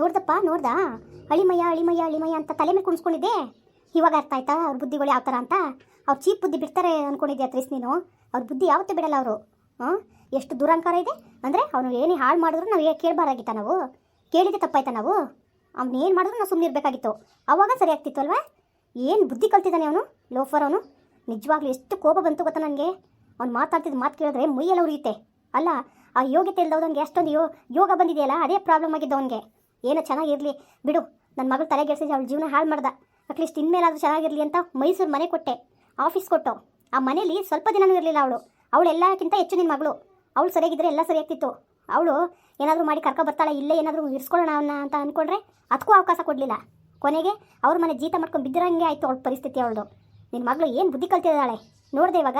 ನೋಡ್ದಪ್ಪ, ನೋಡ್ದಾ? ಅಳಿಮಯ್ಯ ಅಳಿಮಯ್ಯ ಅಳಿಮಯ್ಯ ಅಂತ ತಲೆ ಮೇಲೆ ಕುಣಿಸ್ಕೊಂಡಿದ್ದೆ. ಇವಾಗ ಅರ್ಥ ಆಯ್ತಾ? ಅವ್ರ ಬುದ್ಧಿಗಳು ಯಾವ ಥರ ಅಂತ? ಅವ್ರು ಚೀಪ್ ಬುದ್ಧಿ ಬಿಡ್ತಾರೆ ಅಂದ್ಕೊಂಡಿದ್ದೆ ಅತ್ರಿಸ್ ನೀನು? ಅವ್ರ ಬುದ್ಧಿ ಯಾವತ್ತೂ ಬಿಡಲ್ಲ ಅವರು. ಹಾಂ ಎಷ್ಟು ದುರಂಕಾರ ಇದೆ. ಅಂದರೆ ಅವನು ಏನೇ ಹಾಳು ಮಾಡಿದ್ರು ನಾವು ಕೇಳಬಾರಾಗಿತ್ತ ನಾವು? ಕೇಳಿದ್ದೆ ತಪ್ಪಾಯ್ತಾ ನಾವು? ಅವ್ನು ಏನು ಮಾಡಿದ್ರು ನಾವು ಸುಮ್ಮನೆ ಇರಬೇಕಾಗಿತ್ತು. ಅವಾಗ ಸರಿ ಆಗ್ತಿತ್ತು ಅಲ್ವಾ? ಏನು ಬುದ್ಧಿ ಕಲ್ತಿದ್ದಾನೆ ಅವನು, ಲೋಫರ್ ಅವನು? ನಿಜವಾಗ್ಲೂ ಎಷ್ಟು ಕೋಪ ಬಂತು ಗೊತ್ತಾ ನನಗೆ? ಅವ್ನು ಮಾತಾಡ್ತಿದ್ದ ಮಾತು ಕೇಳಿದ್ರೆ ಮುಯ್ಯೆಲ್ಲ ಉರಿಯುತ್ತೆ. ಅಲ್ಲ, ಆ ಯೋಗ್ಯತೆ ಇಲ್ದವನಿಗೆ ಅಷ್ಟೊಂದು ಯೋ ಯೋಗ ಬಂದಿದೆಯಲ್ಲ, ಅದೇ ಪ್ರಾಬ್ಲಮ್ ಆಗಿದ್ದು ಅವನಿಗೆ ಏನೋ ಚೆನ್ನಾಗಿರಲಿ. ಬಿಡು ನನ್ನ ಮಗಳು ತಲೆಗೆಡ್ಸಿದ್ರೆ ಅವಳು ಜೀವನ ಹಾಳು ಮಾಡ್ದ. ಅಟ್ಲೀಸ್ಟ್ ಇನ್ಮೇಲಾದರೂ ಚೆನ್ನಾಗಿರಲಿ ಅಂತ ಮೈಸೂರು ಮನೆ ಕೊಟ್ಟೆ. ಆಫೀಸ್ ಕೊಟ್ಟು. ಆ ಮನೇಲಿ ಸ್ವಲ್ಪ ದಿನನೂ ಇರಲಿಲ್ಲ ಅವಳು. ಅವಳು ಎಲ್ಲಕ್ಕಿಂತ ಹೆಚ್ಚು ನಿನ್ನ ಮಗಳು. ಅವಳು ಸರಿಯಾಗಿದ್ದರೆ ಎಲ್ಲ ಸರಿಯಾಗ್ತಿತ್ತು. ಅವಳು ಏನಾದರೂ ಮಾಡಿ ಕರ್ಕೊ ಬರ್ತಾಳೆ, ಇಲ್ಲೇ ಏನಾದರೂ ಇರಿಸ್ಕೊಳ್ಳೋಣ ಅವನ್ನ ಅಂತ ಅಂದ್ಕೊಂಡ್ರೆ ಅದಕ್ಕೂ ಅವಕಾಶ ಕೊಡಲಿಲ್ಲ. ಕೊನೆಗೆ ಅವ್ರ ಮನೆ ಜೀತ ಮಾಡ್ಕೊಂಡು ಬಿದ್ದಿರಂಗೆ ಆಯಿತು ಅವಳ ಪರಿಸ್ಥಿತಿ ಅವಳದು. ನಿನ್ನ ಮಗಳು ಏನು ಬುದ್ಧಿ ಕಲ್ತಿದ್ದಾಳೆ? ನೋಡಿದೆ ಇವಾಗ.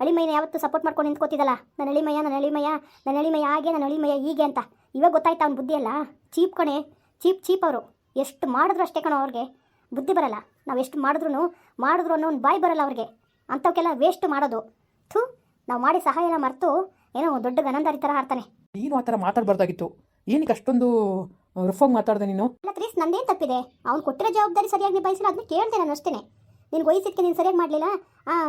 ಅಳಿಮಯ್ಯನ ಯಾವತ್ತು ಸಪೋರ್ಟ್ ಮಾಡ್ಕೊಂಡು ನಿಂತ್ಕೋತಿದ್ದಲ್ಲ? ನನ್ನ ಅಳಿಮಯ್ಯ ನನ್ನ ಅಳಿಮಯ್ಯ ನನ್ನ ಅಳಿಮಯ್ಯ ಹಾಗೆ ನನ್ನ ಅಳಿಮಯ್ಯ ಹೀಗೆ ಅಂತ. ಇವಾಗ ಗೊತ್ತಾಯ್ತು ಅವ್ನ ಬುದ್ಧಿ ಅಲ್ಲ ಚೀಪ್ ಕಣೆ ಚೀಪ್ ಚೀಪ್ ಅವರು. ಎಷ್ಟು ಮಾಡಿದ್ರು ಅಷ್ಟೇ ಕಣೋ ಅವ್ರಿಗೆ. ಬುದ್ಧಿ ಬರಲ್ಲ. ನಾವು ಎಷ್ಟು ಮಾಡಿದ್ರು ಮಾಡಿದ್ರು ಅನ್ನೋ ಒಂದು ಬಾಯಿ ಬರಲ್ಲ ಅವ್ರಿಗೆ. ಅಂಥವಕ್ಕೆಲ್ಲ ವೇಸ್ಟ್ ಮಾಡೋದು. ಥೂ ನಾವು ಮಾಡಿ ಸಹಾಯ ಎಲ್ಲ ಮರೆತು ಏನೋ ದೊಡ್ಡ ಗನಂದಾರಿ ಥರ ಆಡ್ತಾನೆ ನೀನು ಆ ಥರ ಮಾತಾಡಬಾರ್ದಾಗಿತ್ತು ಏನಕ್ಕೆ ಅಷ್ಟೊಂದು ರಫಾಗಿ ಮಾತಾಡ್ದೆ ನೀನು? ಅಲ್ಲ ಕ್ರೀಸ್ ನಂದೇನು ತಪ್ಪಿದೆ? ಅವ್ನು ಕೊಟ್ಟಿರೋ ಜವಾಬ್ದಾರಿ ಸರಿಯಾಗಿ ನಿಭಾಯಿಸಿಲ್ಲ ಅದನ್ನ ಕೇಳ್ದೆ ನಾನು ಅಷ್ಟೇ ನಿನ್ಗೆ ವಯಸ್ಸಿದ್ಕೆ ನೀನು ಸರಿಯಾಗಿ ಮಾಡಲಿಲ್ಲ?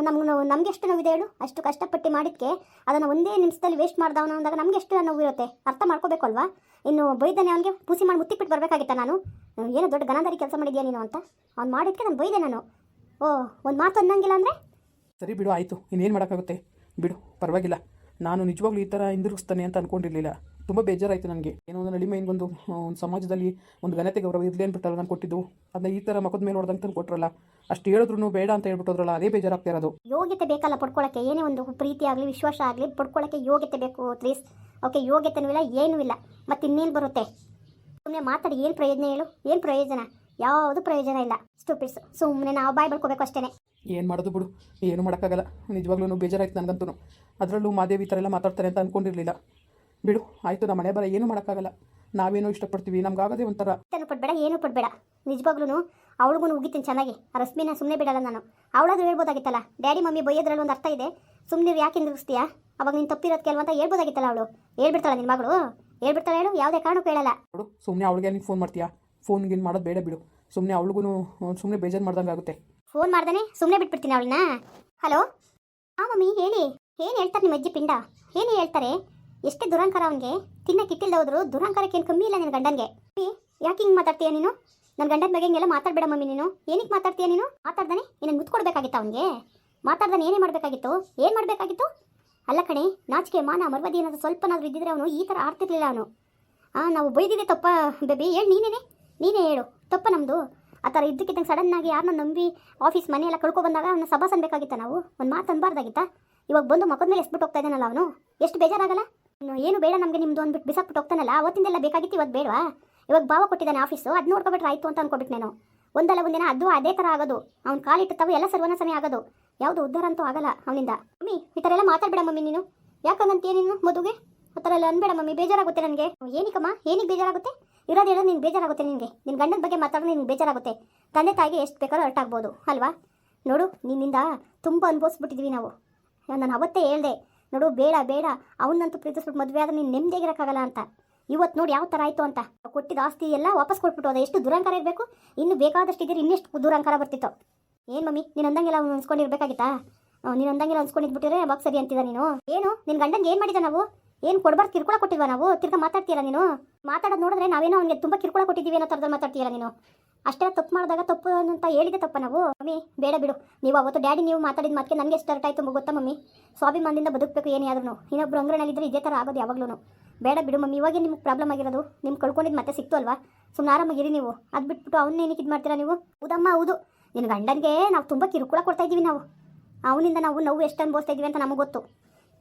ನಮ್ಗೆ ನೋವು, ನಮ್ಗೆ ಎಷ್ಟು ನೋವಿದೆ ಹೇಳು? ಅಷ್ಟು ಕಷ್ಟಪಟ್ಟು ಮಾಡಿದ್ಕೆ ಅದನ್ನು ಒಂದೇ ನಿಮಿಷದಲ್ಲಿ ವೇಸ್ಟ್ ಮಾಡ್ದವನು ಅಂದಾಗ ನಮ್ಗೆ ಎಷ್ಟು ನೋವು ಇರುತ್ತೆ? ಅರ್ಥ ಮಾಡ್ಕೋಬೇಕು ಅಲ್ವಾ ಇನ್ನು ಬೈದಾನೆ ಅವನಿಗೆ ಪೂಸಿ ಮಾಡಿ ಮುತ್ತಿಕ್ಬಿಟ್ಟು ಬರಬೇಕಾಗಿತ್ತ ನಾನು? ಏನೋ ದೊಡ್ಡ ಗಣಧಾರಿ ಕೆಲಸ ಮಾಡಿದ್ಯಾ ನೀನು ಅಂತ? ಅವ್ನು ಮಾಡಿದ್ಕೆ ನಾನು ಬೈದೆ ನಾನು. ಓ, ಒಂದು ಮಾತು ಅನ್ನಂಗಿಲ್ಲ ಅಂದರೆ? ಸರಿ ಬಿಡು, ಆಯಿತು. ಇನ್ನೇನು ಮಾಡೋಕ್ಕಾಗುತ್ತೆ? ಬಿಡು, ಪರವಾಗಿಲ್ಲ. ನಾನು ನಿಜವಾಗ್ಲೂ ಈ ಥರ ಹಿಂದಿರುಗಿಸ್ತಾನೆ ಅಂತ ಅಂದ್ಕೊಂಡಿರಲಿಲ್ಲ ತುಂಬ ಬೇಜಾರಾಯಿತು ನನಗೆ. ಏನೋ ಒಂದು ನಡಿಮೆ ಇನ್ನೊಂದು ಒಂದು ಸಮಾಜದಲ್ಲಿ ಒಂದು ಘನತೆ ಗೌರವ ಇರಲಿ ಅಂದ್ಬಿಟ್ಟಲ್ಲ ನಾನು ಕೊಟ್ಟಿದ್ದು. ಅದನ್ನ ಈ ಥರ ಮಕ್ಕದ ಮೇಲೆ ಹೊಡೆದಂಗೆ ತಂದು ಕೊಟ್ರಲ್ಲ ಅಷ್ಟು ಹೇಳಿದ್ರು ಬೇಡ ಅಂತ ಹೇಳ್ಬಿಟ್ಟೋದ್ರಲ್ಲ ಅದೇ ಬೇಜಾರಾಗ್ತಾ ಇರೋದು. ಯೋಗ್ಯತೆ ಬೇಕಲ್ಲ ಪಡ್ಕೊಳ್ಳೋಕ್ಕೆ ಏನೇ ಒಂದು ಪ್ರೀತಿ ಆಗಲಿ ವಿಶ್ವಾಸ ಆಗಲಿ ಪಡ್ಕೊಳ್ಳೋಕ್ಕೆ ಯೋಗ್ಯತೆ ಬೇಕು ಪ್ಲೀಸ್ ಓಕೆ ಯೋಗ್ಯತೆನೂ ಇಲ್ಲ ಏನೂ ಇಲ್ಲ. ಮತ್ತು ಇನ್ನೇನು ಬರುತ್ತೆ? ಸುಮ್ಮನೆ ಮಾತಾಡಿ ಏನು ಪ್ರಯೋಜನ ಹೇಳು? ಏನು ಪ್ರಯೋಜನ? ಯಾವುದು ಪ್ರಯೋಜನ ಇಲ್ಲ. ಸ್ಟೂಪಿಡ್ಸ್ ಸುಮ್ಮನೆ ನಾವು ಬಾಯ್ ಬಳ್ಕೋಬೇಕು ಅಷ್ಟೇ ಏನು ಮಾಡೋದು ಬಿಡು ಏನು ಮಾಡೋಕ್ಕಾಗಲ್ಲ. ನಿಜವಾಗ್ಲೂ ಬೇಜಾರಾಯ್ತು ನನಗಂತೂ ಅದರಲ್ಲೂ ಮಾದೇವಿ ಈ ಥರ ಎಲ್ಲ ಮಾತಾಡ್ತಾರೆ ಅಂತ ಅಂದ್ಕೊಂಡಿರಲಿಲ್ಲ ಬಿಡು ಆಯ್ತು ನಮ್ಮ ಮನೆ ಬರ ಏನು ಮಾಡೋಕ್ಕಾಗಲ್ಲ. ನಾವೇನೋ ಇಷ್ಟಪಡ್ತೀವಿ ನಮ್ಗಾಗದೇ ಒಂಥರ. ಏನು ಪಡ್ಬೇಡ ಏನು ಪಡ್ಬೇಡ. ನಿಜವಾಗ್ಲೂ ಅವಳಿಗೂ ಉಗಿತೀನಿ ಚೆನ್ನಾಗಿ. ಆ ರಶ್ಮಿನ ಸುಮ್ಮನೆ ಬಿಡಲ್ಲ ನಾನು. ಅವಳಾದ್ರೂ ಹೇಳ್ಬೋದಾಗಿತ್ತಲ್ಲ? ಡ್ಯಾಡಿ ಮಮ್ಮಿ ಬೈಯೋದ್ರಲ್ಲಿ ಒಂದು ಅರ್ಥ ಇದೆ. ಸುಮ್ಮನೆ ಯಾಕೆ ಹಿಂದಿರುಗಿಸ್ತೀಯಾ? ಅವಾಗ ನೀನು ತಪ್ಪಿರೋದು ಕೆಲವಂತ ಅಂತ ಹೇಳ್ಬೋದಾಗಿತ್ತಲ್ಲ ಅವಳು. ಹೇಳ್ಬಿಡ್ತಾಳೆ ನಿನ್ನ ಮಗಳು. ಹೇಳ್ಬಿಡ್ತಾಳೆ ಹೇಳು ಯಾವುದೇ ಕಾರಣಕ್ಕೂ ಹೇಳಲ್ಲ. ನೋಡು ಸುಮ್ಮನೆ ಅವಳಿಗೆ ನೀನು ಫೋನ್ ಮಾಡ್ತೀಯಾ? ಫೋನ್ ಗಿನ್ ಮಾಡೋದು ಬೇಡ ಬಿಡು. ಸುಮ್ಮನೆ ಅವಳಿಗೂ ಸುಮ್ಮನೆ ಬೇಜಾರು ಮಾಡ್ದಂಗೆ ಆಗುತ್ತೆ. ಫೋನ್ ಮಾಡ್ದಾನೆ ಸುಮ್ಮನೆ ಬಿಟ್ಬಿಡ್ತೀನಿ ಅವಳನ್ನ. ಹಲೋ ಹಾಂ ಮಮ್ಮಿ ಹೇಳಿ. ಏನು ಹೇಳ್ತಾರೆ ನಿಮ್ಮ ಅಜ್ಜಿ ಪಿಂಡ? ಏನು ಹೇಳ್ತಾರೆ? ಎಷ್ಟೇ ದುರಂಕಾರ ಅವನಿಗೆ ತಿನ್ನಕ್ಕಿಟ್ಟಿಲ್ಲ ಹೋದ್ರು, ದುರಂಕಾರಕ್ಕೆ ಏನು ಕಮ್ಮಿ ಇಲ್ಲ ನಿನ್ನ ಗಂಡನಿಗೆ. ಯಾಕೆ ಹಿಂಗೆ ಮಾತಾಡ್ತೀಯ ನೀನು? ನನ್ನ ಗಂಡನ ಬಗ್ಗೆ ಹಿಂಗೆಲ್ಲ ಮಾತಾಡಬೇಡ ಮಮ್ಮಿ ನೀನು. ಏನಕ್ಕೆ ಮಾತಾಡ್ತೀಯ ನೀನು? ಮಾತಾಡ್ದಾನೆ ನಿನಗೆ ಮುತ್ಕೊಡ್ಬೇಕಾಗಿತ್ತು ಅವನಿಗೆ? ಮಾತಾಡ್ದಾನೆ ಏನೇ ಮಾಡಬೇಕಾಗಿತ್ತು? ಏನು ಮಾಡಬೇಕಾಗಿತ್ತು? ಅಲ್ಲ ಕಣೆ, ನಾಚಿಕೆ, ಮಾನ, ಮರ್ವದಿ ಏನಾದರೂ ಸ್ವಲ್ಪನಾದರೂ ಇದ್ದಿದ್ರೆ ಅವನು ಈ ಥರ ಆಡ್ತಿರ್ಲಿಲ್ಲ ಅವನು. ಹಾಂ ನಾವು ಬೈದಿದೆ ತಪ್ಪ, ಬೇಬಿ, ಹೇಳಿ ನೀನೇನೆ? ನೀನೇ ಹೇಳು, ತಪ್ಪ ನಮ್ಮದು ಆ ಥರ ಇದ್ದಕ್ಕಿದ್ದಂಗೆ ಸಡನ್ನಾಗಿ ಯಾರನ್ನ ನಂಬಿ ಆಫೀಸ್ ಮನೆ ಎಲ್ಲ ಕಳ್ಕೊ ಬಂದಾಗ ಅವನ ಸಭಾಸನ್ ಬೇಕಾಗಿತ್ತ ನಾವು? ಒಂದು ಮಾತು ಅನ್ಬಾರ್ದಾಗಿತ್ತಾ? ಇವಾಗ ಬಂದು ಮಕ್ಕದ ಮೇಲೆ ಎಸ್ಬಿಟ್ಟು ಹೋಗ್ತಾ ಇದ್ದಾನಲ್ಲ ಅವನು? ಎಷ್ಟು ಬೇಜಾರಾಗಲ್ಲ? ಏನು ಬೇಡ ನಮಗೆ ನಿಮ್ಮದು ಅಂದ್ಬಿಟ್ಟು ಬಿಸಾಕ್ಬಿಟ್ಟು ಹೋಗ್ತಾನಲ್ಲ, ಅವತ್ತಿಂದೆಲ್ಲ ಬೇಕಾಗಿತ್ತು ಇವತ್ತು ಬೇಡವಾ? ಇವಾಗ ಭಾವ ಕೊಟ್ಟಿದ್ದಾನೆ ಆಫೀಸು ಅದು ನೋಡ್ಕೊಬಿಟ್ರೆ ಆಯಿತು ಅಂತ ಅನ್ಕೊಬಿಟ್ಟು ನಾನು. ಒಂದಲ್ಲ ಒಂದಿನ ಅದು ಅದೇ ಥರ ಆಗೋದು. ಅವ್ನು ಕಾಲಿಟ್ಟು ತಾವು ಎಲ್ಲ ಸರ್ವನಾಶನೇ ಆಗೋದು. ಯಾವುದು ಉದ್ಧಾರ ಅಂತೂ ಆಗಲ್ಲ ಅವನಿಂದ. ಮಮ್ಮಿ, ಈ ಥರ ಎಲ್ಲ ಮಾತಾಡಬೇಡ ಮಮ್ಮಿ ನೀನು. ಯಾಕಂಗಂತೀಯ ನೀನು ಮದುವೆ ಆ ಥರ ಎಲ್ಲ ಅನ್ಬೇಡ ಮಮ್ಮಿ, ಬೇಜಾರಾಗುತ್ತೆ ನನಗೆ. ಏನಕ್ಕಮ್ಮ? ಏನಿಗೆ ಬೇಜಾರಾಗುತ್ತೆ? ಇರೋದು ಹೇಳೋದು ನಿನ್ಗೆ ಬೇಜಾರಾಗುತ್ತೆ ನಿನಗೆ. ನಿನ್ನ ಗಂಡನ ಬಗ್ಗೆ ಮಾತಾಡೋದು ನಿನ್ಗೆ ಬೇಜಾರಾಗುತ್ತೆ. ತಂದೆ ತಾಯಿಗೆ ಎಷ್ಟು ಬೇಕಾದ್ರೂ ಹರ್ಟ್ ಆಗ್ಬೋದು, ಅಲ್ವಾ? ನೋಡು, ನಿನ್ನಿಂದ ತುಂಬ ಅನುಭವಿಸ್ಬಿಟ್ಟಿದ್ವಿ ನಾವು. ನಾನು ಅವತ್ತೇ ಹೇಳ್ದೆ ನೋಡು, ಬೇಡ ಬೇಡ. ಅವನ್ನಂತೂ ಪ್ರೀತಿಸ್ಬಿಟ್ಟು ಮದುವೆ ಆದ್ರೆ ನೀನು ನೆಮ್ಮದಿಯಾಗಿರೋಕ್ಕಾಗಲ್ಲ ಅಂತ. ಇವತ್ತು ನೋಡಿ ಯಾವ ಥರ ಆಯಿತು ಅಂತ. ಕೊಟ್ಟಿದ್ದ ಆಸ್ತಿ ಎಲ್ಲ ವಾಪಸ್ ಕೊಟ್ಬಿಟ್ಟು ಅದು ಎಷ್ಟು ದುರಂಕಾರ ಇರಬೇಕು? ಇನ್ನು ಬೇಕಾದಷ್ಟು ಇದ್ದೀರಿ ಇನ್ನೆಷ್ಟು ದುರಂಕಾರ ಬರ್ತಿತ್ತು. ಏನು ಮಮ್ಮಿ, ನೀನು ಅಂದಂಗೆಲ್ಲ ಅವ್ನು ಅನ್ಸ್ಕೊಂಡಿರ್ಬೇಕಾಗಿತ್ತಾ? ನೀನು ಅಂದಂಗೆಲ್ಲ ಅನ್ಸ್ಕೊಂಡಿದ್ಬಿಟ್ಟಿದ್ರೆ ಅವಾಗ ಸರಿ ಅಂತಿದ್ದ ನೀನು? ಏನು? ನಿನ್ನ ಗಂಡಂಗೆ ಏನು ಮಾಡಿದ ನಾವು? ಏನು ಕೊಡಬಾರ್ದು ಕಿರ್ಕೊಳ ಕೊಟ್ಟಿಲ್ವಾ ನಾವು? ತಿರ್ಗಾ ಮಾತಾಡ್ತೀರಾ ನೀನು? ಮಾತಾಡೋದು ನೋಡಿದ್ರೆ ನಾವೇನೋ ಅವನಿಗೆ ತುಂಬ ಕಿರ್ಕೊಳ ಕೊಟ್ಟಿದ್ದೀವಿ ಅನ್ನೋ ಥರದಲ್ಲಿ ಮಾತಾಡ್ತೀರಾ ನೀನು? ಅಷ್ಟೇ ತಪ್ಪು ಮಾಡಿದಾಗ ತಪ್ಪು ಅಂತ ಹೇಳಿದೆ ತಪ್ಪ ನಾವು. ಮಮ್ಮಿ, ಬೇಡ ಬಿಡು. ನೀವು ಅವತ್ತು ಡ್ಯಾಡಿ, ನೀವು ಮಾತಾಡಿದ ಮಾತಿಗೆ ನನಗೆ ಅರ್ಥ ಆಯಿತು ಗೊತ್ತಾ ಮಮ್ಮಿ? ಸ್ವಾಭಿಮಾನದಿಂದ ಬದುಕಬೇಕು ಏನೇ ಆದ್ರೂ ಇನ್ನೊಬ್ರು ಅಂಗಡಿನಲ್ಲಿದ್ದರೆ ಇದೇ ಥರ ಆಗೋದು ಯಾವಾಗಲೂ ಬೇಡ ಬಿಡು ಮಮ್ಮಿ, ಇವಾಗ ನಿಮ್ಗೆ ಪ್ರಾಬ್ಲಮ್ ಆಗಿರೋದು. ನಿಮ್ಗೆ ಕಳ್ಕೊಂಡಿದ್ದು ಮತ್ತೆ ಸಿಕ್ತು ಅಲ್ವಾ? ಸುಮ್ಮನೆ ಆರಾಮಾಗಿರಿ ನೀವು. ಅದು ಬಿಟ್ಬಿಟ್ಟು ಅವನ್ನ ಏನಕ್ಕೆ ಇದು ಮಾಡ್ತೀರಾ ನೀವು? ಹೌದಮ್ಮ, ಹೌದು. ನಿನ್ನ ಗಂಡನಿಗೆ ನಾವು ತುಂಬ ಕಿರುಕುಳ ಕೊಡ್ತಾ ಇದ್ದೀವಿ ನಾವು. ಅವನಿಂದ ನಾವು ನೋವು ಎಷ್ಟು ಅನುಭವಿಸ್ತಾ ಇದ್ದೀವಿ ಅಂತ ನಮಗೆ ಗೊತ್ತು.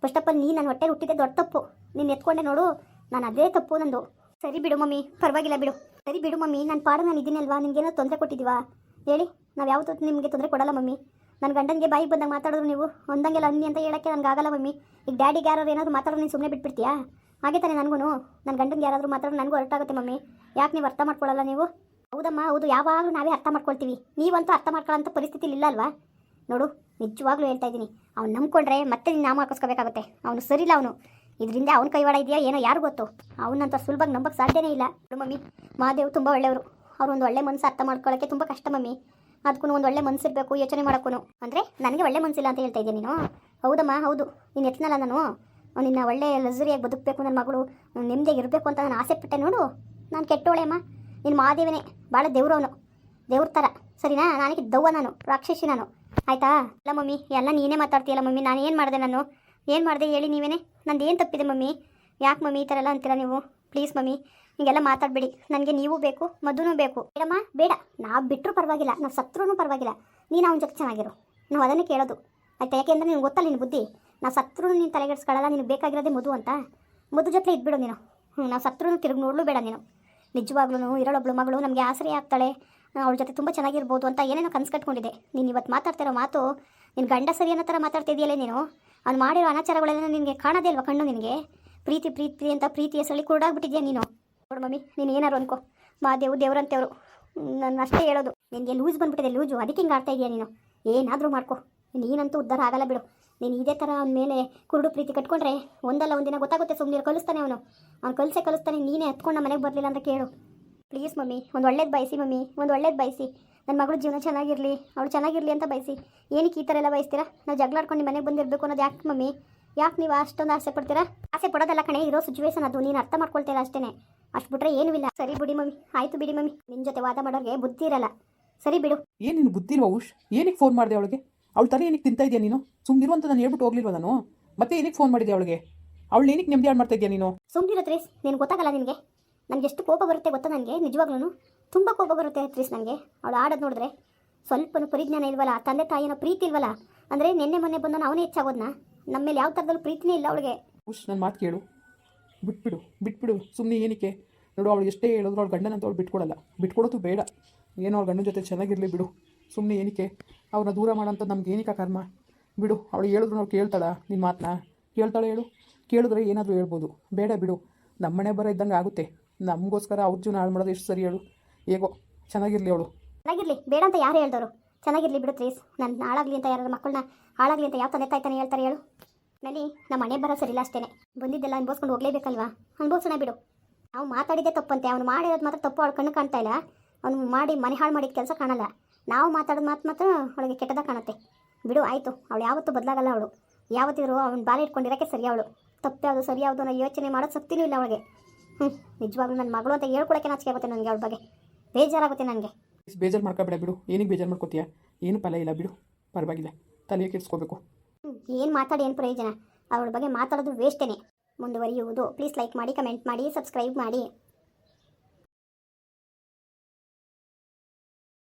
ಫಸ್ಟ್ ಆಫ್ ಆಲ್ ನೀ ನಾನು ಹೊಟ್ಟೆ ಹುಟ್ಟಿದ್ದೆ ದೊಡ್ಡ ತಪ್ಪು. ನೀನು ಎತ್ಕೊಂಡೆ ನೋಡು, ನಾನು ಅದೇ ತಪ್ಪು ನಂದು. ಸರಿ ಬಿಡು ಮಮ್ಮಿ, ಪರವಾಗಿಲ್ಲ ಬಿಡು. ಸರಿ ಬಿಡು ಮಮ್ಮಿ, ನಾನು ಪಾಡು ನಾನು ಇದ್ದೀನಲ್ವಾ? ನಿಮಗೇನೋ ತೊಂದರೆ ಕೊಟ್ಟಿದ್ದೀವಾ? ಹೇಳಿ, ನಾವು ಯಾವತ್ತೂ ನಿಮಗೆ ತೊಂದರೆ ಕೊಡಲ್ಲ ಮಮ್ಮಿ. ನನ್ನ ಗಂಡನಿಗೆ ಬಾಯಿಗೆ ಬಂದಾಗ ಮಾತಾಡೋದು ನೀವು. ಒಂದಂಗೆಲ್ಲ ಅನ್ನಿ ಅಂತ ಹೇಳೋಕ್ಕೆ ನನಗೆ ಆಗಲ್ಲ ಮಮ್ಮಿ. ಈಗ ಡ್ಯಾಡಿಗೆ ಯಾರಾದ್ರು ಏನಾದರೂ ಮಾತಾಡೋದು ನೀನು ಸುಮ್ಮನೆ ಬಿಟ್ಬಿಡ್ತೀಯಾ? ಹಾಗೆ ತಾನೆ ನನಗೂ ನನ್ನ ಗಂಡನಿಗೆ ಯಾರಾದರೂ ಮಾತಾಡೋದು ನನಗೂ ಹೊರಟಾಗುತ್ತೆ ಮಮ್ಮಿ. ಯಾಕೆ ನೀವು ಅರ್ಥ ಮಾಡ್ಕೊಳ್ಳಲ್ಲ ನೀವು? ಹೌದಮ್ಮ, ಹೌದು. ಯಾವಾಗಲೂ ನಾವೇ ಅರ್ಥ ಮಾಡ್ಕೊಳ್ತೀವಿ. ನೀವಂತೂ ಅರ್ಥ ಮಾಡ್ಕೊಳ್ಳೋಂಥ ಪರಿಸ್ಥಿತಿ ಇಲ್ಲ ಅಲ್ವಾ ನೋಡು, ನಿಜವಾಗ್ಲೂ ಹೇಳ್ತಾ ಇದ್ದೀನಿ. ಅವ್ನು ನಂಬ್ಕೊಂಡ್ರೆ ಮತ್ತೆ ನೀನು ನಾಮ ಹಾಕಿಸ್ಕೋಬೇಕಾಗುತ್ತೆ ಅವನು ಸರಿಲ್ಲ ಅವನು. ಇದರಿಂದ ಅವನ ಕೈವಾಡ ಇದೆಯಾ ಏನೋ ಯಾರು ಗೊತ್ತು? ಅವನಂತ ಸುಲಭವಾಗಿ ನಂಬಕ್ಕೆ ಸಾಧ್ಯನೇ ಇಲ್ಲ. ಮಮ್ಮಿ, ಮಹಾದೇವ್ ತುಂಬ ಒಳ್ಳೆಯವರು. ಅವ್ರು ಒಂದು ಒಳ್ಳೆ ಮನಸ್ಸು ಅರ್ಥ ಮಾಡ್ಕೊಳ್ಳೋಕ್ಕೆ ತುಂಬ ಕಷ್ಟ ಮಮ್ಮಿ. ಅದಕ್ಕೂ ಒಂದು ಒಳ್ಳೆ ಮನಸ್ಸಿರಬೇಕು ಯೋಚನೆ ಮಾಡೋಕ್ಕೂ ಅಂದರೆ ನನಗೆ ಒಳ್ಳೆ ಮನಸ್ಸಿಲ್ಲ ಅಂತ ಹೇಳ್ತಾ ಇದ್ದೀನಿ ನೀನು? ಹೌದಮ್ಮ, ಹೌದು. ನೀನು ಎತ್ತನಲ್ಲ ನಾನು. ನಿನ್ನ ಒಳ್ಳೆ ಲಕ್ಸುರಿಯಾಗಿ ಬದುಕಬೇಕು ನನ್ನ ಮಗಳು. ನೆಮ್ಮದಿಯಾಗಿ ಇರಬೇಕು ಅಂತ ನಾನು ಆಸೆ ಪಟ್ಟೆ ನೋಡು. ನಾನು ಕೆಟ್ಟೋಳೆ ಅಮ್ಮ ನಿನ್ನ ಮಹಾದೇವನೇ. ಭಾಳ ದೇವ್ರು ಅವನು. ದೇವ್ರ ಥರ ಸರಿನಾ? ನನಗೆ ದವ್ವ ನಾನು. ರಾಕ್ಷಸಿ ನಾನು. ಆಯಿತಾ? ಇಲ್ಲ ಮಮ್ಮಿ, ಎಲ್ಲ ನೀನೇ ಮಾತಾಡ್ತೀಯಲ್ಲ ಮಮ್ಮಿ. ನಾನು ಏನು ಮಾಡಿದೆ ನಾನು? ಏನು ಮಾಡಿದೆ ಹೇಳಿ ನೀವೇನೆ? ನಂದು ಏನು ತಪ್ಪಿದೆ ಮಮ್ಮಿ? ಯಾಕೆ ಮಮ್ಮಿ ಈ ಥರ ಎಲ್ಲ ಅಂತೀರ ನೀವು? ಪ್ಲೀಸ್ ಮಮ್ಮಿ, ಹಿಂಗೆಲ್ಲ ಮಾತಾಡಬೇಡಿ. ನನಗೆ ನೀವು ಬೇಕು, ಮಧುನೂ ಬೇಕು. ಬೇಡಮ್ಮ, ಬೇಡ. ನಾವು ಬಿಟ್ಟರೂ ಪರವಾಗಿಲ್ಲ, ನಾವು ಸತ್ರೂ ಪರವಾಗಿಲ್ಲ. ನೀನು ಅವನ ಜೊತೆ ಚೆನ್ನಾಗಿರು. ನಾವು ಅದನ್ನೇ ಕೇಳೋದು. ಆಯ್ತಾ? ಯಾಕೆಂದ್ರೆ ನಿನಗೆ ಗೊತ್ತಲ್ಲ ನಿನ್ನ ಬುದ್ಧಿ. ನಾವು ಸತ್ರೂ ನೀನು ತಲೆಗೆಡ್ಸ್ಕೊಳ್ಳಲ್ಲ ನಿನಗೆ ಬೇಕಾಗಿರೋದೇ ಮಧು ಅಂತ. ಮಧು ಜೊತೆ ಇದ್ಬಿಡು ನೀನು. ಹ್ಞೂ ನಾವು ಸತ್ರೂ ತಿರುಗಿ ನೋಡಲು ಬೇಡ ನೀನು. ನಿಜವಾಗ್ಲೂ ಇರೋಳೊಬ್ಳು ಮಗಳು ನಮಗೆ ಆಸರೆ ಆಗ್ತಾಳೆ. ಅವಳ ಜೊತೆ ತುಂಬ ಚೆನ್ನಾಗಿರ್ಬೋದು ಅಂತ ಏನೇನೋ ಕನ್ಸು ಕಟ್ಕೊಂಡಿದ್ದೆ. ನೀನು ಇವತ್ತು ಮಾತಾಡ್ತಿರೋ ಮಾತು ನಿನ್ನ ಗಂಡ ಸರಿ ಅನ್ನೋ ಥರ ಮಾತಾಡ್ತಿದೆಯಲ್ಲೇ ನೀನು? ಅವ್ನು ಮಾಡಿರೋ ಅನಾಚಾರಗಳೆಲ್ಲ ನಿನಗೆ ಕಾಣೋದೇ ಅಲ್ವಾ ಕಣ್ಣು ನಿನಗೆ? ಪ್ರೀತಿ ಪ್ರೀತಿ ಅಂತ ಪ್ರೀತಿಯ ಸಳಿ ಕುರುಡಾಗ್ಬಿಟ್ಟಿದ್ಯಾ ನೀನು? ನೋಡು ಮಮ್ಮಿ, ನೀನು ಏನಾರು ಅನ್ಕೋ. ಮಾ ದೇವು ದೇವ್ರಂತೆಯವರು ನನ್ನ ಅಷ್ಟೇ ಹೇಳೋದು. ನಿನಗೆ ಲೂಸ್ ಬಂದ್ಬಿಟ್ಟಿದೆ ಲೂಜು ಅದಕ್ಕೆ ಹಿಂಗೆ ಆಡ್ತಾ ಇದೆಯಾ ನೀನು? ಏನಾದರೂ ಮಾಡ್ಕೊ. ನೀನಂತೂ ಉದ್ಧಾರ ಆಗಲ್ಲ ಬಿಡು. ನೀನು ಇದೇ ಥರ ಅವನ ಮೇಲೆ ಕುರುಡು ಪ್ರೀತಿ ಕಟ್ಕೊಂಡ್ರೆ ಒಂದಲ್ಲ ಒಂದಿನ ಗೊತ್ತಾಗುತ್ತೆ ಸುಮ್ಮನೆ ಕಲಿಸ್ತಾನೆ ಅವನು. ಅವ್ನು ಕಲಿಸೇ ಕಲಿಸ್ತಾನೆ, ನೀನೇ ಹತ್ಕೊಂಡು ಮನೆಗೆ ಬರಲಿಲ್ಲ ಅಂತ ಕೇಳು. ಪ್ಲೀಸ್ ಮಮ್ಮಿ ಒಂದು ಒಳ್ಳೇದು ಬಯಸಿ ಮಮ್ಮಿ ಒಂದು ಒಳ್ಳೇದು ಬಯಸಿ. ನನ್ನ ಮಗಳು ಜೀವನ ಚೆನ್ನಾಗಿರಲಿ ಅವಳು ಚೆನ್ನಾಗಿರಲಿ ಅಂತ ಬಯಸಿ. ಏನಕ್ಕೆ ಈ ಥರ ಎಲ್ಲ ಬಯಸ್ತೀರಾ? ನಾವು ಜಗಳಾಡ್ಕೊಂಡು ನಿಮ್ಮ ಮನೆಗೆ ಬಂದಿರಬೇಕು ಅನ್ನೋದು ಯಾಕೆ ಮಮ್ಮಿ? ಯಾಕೆ ನೀವು ಅಷ್ಟೊಂದು ಆಸೆ ಪಡ್ತೀರಾ? ಆಸೆ ಪಡೋದಲ್ಲ ಕಣೆ ಇರೋ ಸಿಚುವೇಶನ್ ಅದು ನೀನು ಅರ್ಥ ಮಾಡ್ಕೊಳ್ತೀರಾ ಅಷ್ಟೇ ಅಷ್ಟು ಬಿಟ್ರೆ ಏನೂ ಇಲ್ಲ. ಸರಿ ಬಿಡಿ ಮಮ್ಮಿ ಆಯಿತು ಬಿಡಿ ಮಮ್ಮಿ. ನಿನ್ನ ಜೊತೆ ವಾದ ಮಾಡೋರಿಗೆ ಬುದ್ಧಿ ಇರಲ್ಲ. ಸರಿ ಬಿಡು. ಏನು ನೀನು ಬುದ್ಧಿಲ್ವ ಉಷ್? ಏನಕ್ಕೆ ಫೋನ್ ಮಾಡಿದೆ ಅವಳಿಗೆ? ಅವಳು ತಲೆ ಏನಕ್ಕೆ ತಿಂತಾ ಇದೆಯಾ ನೀನು? ಸುಮ್ಮನಿರು ಅಂತ ನಾನು ಹೇಳ್ಬಿಟ್ಟು ಹೋಗ್ಲಿಲ್ವ ನಾನು? ಮತ್ತೆ ಏನಕ್ಕೆ ಫೋನ್ ಮಾಡಿದೆ ಅವಳಿಗೆ? ಅವಳು ಏನಕ್ಕೆ ನೆಮ್ಮದಿ ಹಾಳು ಮಾಡ್ತಾ ಇದೆಯಾ ನೀನು? ಸುಮ್ಮನೆ ತ್ರೀಸ್ ನಿನ್ಗೆ ಗೊತ್ತಾಗಲ್ಲ ನಿನಗೆ. ನನಗೆ ಎಷ್ಟು ಕೋಪ ಬರುತ್ತೆ ಗೊತ್ತಾ ನನಗೆ? ನಿಜವಾಗ್ಲೂ ತುಂಬ ಕೋಪ ಬರುತ್ತೆ ತ್ರೀಸ್ ನನಗೆ. ಅವಳು ಆಡೋದು ನೋಡಿದ್ರೆ ಸ್ವಲ್ಪನೂ ಪರಿಜ್ಞಾನ ಇಲ್ವಲ್ಲ, ತಂದೆ ತಾಯಿನ ಪ್ರೀತಿ ಇಲ್ವಲ್ಲ? ಅಂದರೆ ನಿನ್ನೆ ಮೊನ್ನೆ ಬಂದು ಅವನೇ ಹೆಚ್ಚಾಗೋದ್ನ? ನಮ್ಮ ಮೇಲೆ ಯಾವ ಥರದಲ್ಲೂ ಪ್ರೀತಿನೇ ಇಲ್ಲ ಅವಳಿಗೆ. ಉಷ್ ನನ್ನ ಮಾತು ಕೇಳು. ಬಿಟ್ಬಿಡು ಬಿಟ್ಬಿಡು. ಸುಮ್ಮನೆ ಏನಕ್ಕೆ? ನೋಡು, ಅವಳು ಎಷ್ಟೇ ಹೇಳಿದ್ರು ಅವಳು ಗಂಡನಂತ ಅವಳು ಬಿಟ್ಕೊಡಲ್ಲ. ಬಿಟ್ಕೊಡೋದು ಬೇಡ. ಏನೋ ಅವ್ಳ ಗಂಡನ ಜೊತೆ ಚೆನ್ನಾಗಿರಲಿ ಬಿಡು. ಸುಮ್ಮನೆ ಏನಕ್ಕೆ? ಅವ್ರನ್ನ ದೂರ ಮಾಡೋಂಥ ನಮ್ಗೆ ಏನಕ್ಕೆ ಕರ್ಮ? ಬಿಡು, ಅವಳು ಹೇಳಿದ್ರು ನಾವು ಕೇಳ್ತಾಳ ನಿನ್ನ ಮಾತನ್ನ ಕೇಳ್ತಾಳೆ ಹೇಳು? ಕೇಳಿದ್ರೆ ಏನಾದರೂ ಹೇಳ್ಬೋದು. ಬೇಡ ಬಿಡು. ನಮ್ಮನೆ ಬರೋ ಇದ್ದಂಗೆ ಆಗುತ್ತೆ. ನಮಗೋಸ್ಕರ ಅವ್ರ ಜೀವನ ಹಾಳು ಮಾಡೋದು ಎಷ್ಟು ಸರಿ ಹೇಳು. ಹೇಗೋ, ಚೆನ್ನಾಗಿರಲಿ ಅವಳು. ಚೆನ್ನಾಗಿರಲಿ, ಬೇಡ ಅಂತ ಯಾರು ಹೇಳ್ದವರು? ಚೆನ್ನಾಗಿರಲಿ ಬಿಡು ಪ್ಲೀಸ್ ನನ್ನ ಹಾಳಾಗಲಿ ಅಂತ ಯಾರು ಮಕ್ಕಳನ್ನ ಹಾಳಾಗಲಿ ಅಂತ ಯಾವ ತಂದೆ ತಾಯ್ತಾನೆ ಹೇಳ್ತಾರೆ ಹೇಳು. ನಲ್ಲಿ ನಮ್ಮ ಮನೆ ಬರೋ ಸರಿಲ್ಲ ಅಷ್ಟೇ ಬಂದಿದ್ದೆಲ್ಲ ಅನ್ಭವಿಸ್ಕೊಂಡು ಹೋಗ್ಲೇಬೇಕಲ್ವಾ? ಅನ್ಭವಿಸೋಣ ಬಿಡು. ಅವ್ನು ಮಾತಾಡಿದ್ದೆ ತಪ್ಪಂತೆ. ಅವ್ನು ಮಾಡಿರೋದು ಮಾತ್ರ ತಪ್ಪು, ಅವಳು ಕಣ್ಣು ಕಾಣ್ತಾ ಇಲ್ಲ. ಅವ್ನು ಮಾಡಿ, ಮನೆ ಹಾಳು ಮಾಡಿದ ಕೆಲಸ ಕಾಣಲ್ಲ. ನಾವು ಮಾತಾಡೋದು ಮಾತು ಮಾತ್ರ ಅವಳಿಗೆ ಕೆಟ್ಟದಾಗ ಕಾಣುತ್ತೆ. ಬಿಡು, ಆಯಿತು. ಅವಳು ಯಾವತ್ತೂ ಬದಲಾಗಲ್ಲ ಅವಳು. ಯಾವತ್ತಿದ್ರು ಅವ್ನು ಬಾಲ ಇಟ್ಕೊಂಡಿರೋಕ್ಕೆ ಸರಿ ಅವಳು. ತಪ್ಪು ಯಾವುದು, ಸರಿ ಯಾವುದು ಅನ್ನೋ ಯೋಚನೆ ಮಾಡೋದು ಶಕ್ತಿನೂ ಇಲ್ಲ ಅವಳಿಗೆ. ಹ್ಞೂ ನಿಜವಾಗ್ಲೂ ನನ್ನ ಮಗಳು ಅಂತ ಹೇಳ್ಕೊಳಕ್ಕೆ ನಾಚಿಕೆ ಆಗುತ್ತೆ ನನಗೆ ಅವಳ ಬಗ್ಗೆ. ಬೇಜಾರಾಗುತ್ತೆ ನನಗೆ. ಬೇಜಾರು ಮಾಡ್ಕೊಬೇಡ ಬಿಡು. ಏನಕ್ಕೆ ಬೇಜಾರು ಮಾಡ್ಕೋತೀಯ? ಏನು ಫಲ ಇಲ್ಲ ಬಿಡು. ಪರವಾಗಿಲ್ಲ. ತಲೆ ಕೆಡಿಸ್ಕೋಬೇಕು. ಏನು ಮಾತಾಡಿ ಏನು ಪ್ರಯೋಜನ? ಅವಳ ಬಗ್ಗೆ ಮಾತಾಡೋದು ವೇಸ್ಟೇನೆ ಮುಂದುವರಿಯುವುದು. ಪ್ಲೀಸ್ ಲೈಕ್ ಮಾಡಿ ಕಮೆಂಟ್ ಮಾಡಿ ಸಬ್ಸ್ಕ್ರೈಬ್ ಮಾಡಿ.